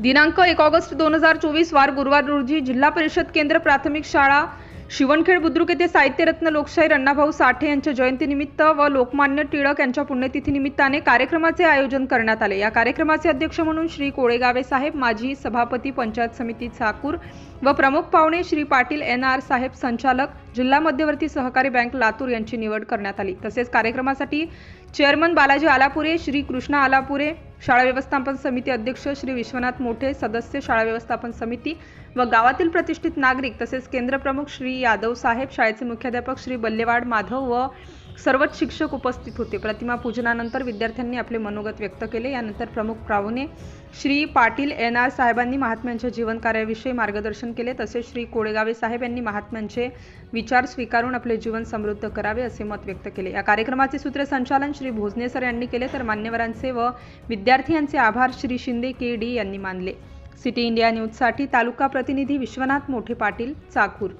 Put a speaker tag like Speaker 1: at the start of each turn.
Speaker 1: दिनांक एक ऑगस्ट दोन हजार चोवीस वार गुरुवार रोजी जिल्हा परिषद केंद्र प्राथमिक शाळा शिवणखेड बुद्रुक येथे साहित्यरत्न लोकशाहीर अण्णाभाऊ साठे यांच्या जयंतीनिमित्त व लोकमान्य टिळक यांच्या पुण्यतिथीनिमित्ताने कार्यक्रमाचे आयोजन करण्यात आले. या कार्यक्रमाचे अध्यक्ष म्हणून श्री कोळेगावे साहेब माजी सभापती पंचायत समिती चाकूर व प्रमुख पाहुणे श्री पाटील एन आर साहेब संचालक जिल्हा मध्यवर्ती सहकारी बँक लातूर यांची निवड करण्यात आली. तसेच कार्यक्रमासाठी चेअरमन बालाजी आलापुरे श्री कृष्णा आलापुरे शाळा व्यवस्थापन समिती अध्यक्ष श्री विश्वनाथ मोठे सदस्य शाळा व्यवस्थापन समिती व गावातील प्रतिष्ठित नागरिक तसेच केंद्रप्रमुख श्री यादव साहेब शाळेचे मुख्याध्यापक श्री बल्लेवाड माधव व सर्वच शिक्षक उपस्थित होते. प्रतिमा पूजनानंतर विद्यार्थ्यांनी आपले मनोगत व्यक्त केले. यानंतर प्रमुख पाहुणे श्री पाटील एन आर साहेबांनी महात्म्यांच्या जीवन कार्याविषयी मार्गदर्शन केले. तसेच श्री कोळेगावे साहेब यांनी महात्म्यांचे विचार स्वीकारून आपले जीवन समृद्ध करावे असे मत व्यक्त केले. या कार्यक्रमाचे सूत्रसंचालन श्री भोजने सर यांनी केले. तर मान्यवरांचे व विद्यार्थी यांचे आभार श्री शिंदे के डी यांनी मानले. सिटी इंडिया न्यूजसाठी तालुका प्रतिनिधी विश्वनाथ मोठे पाटील चाकूर.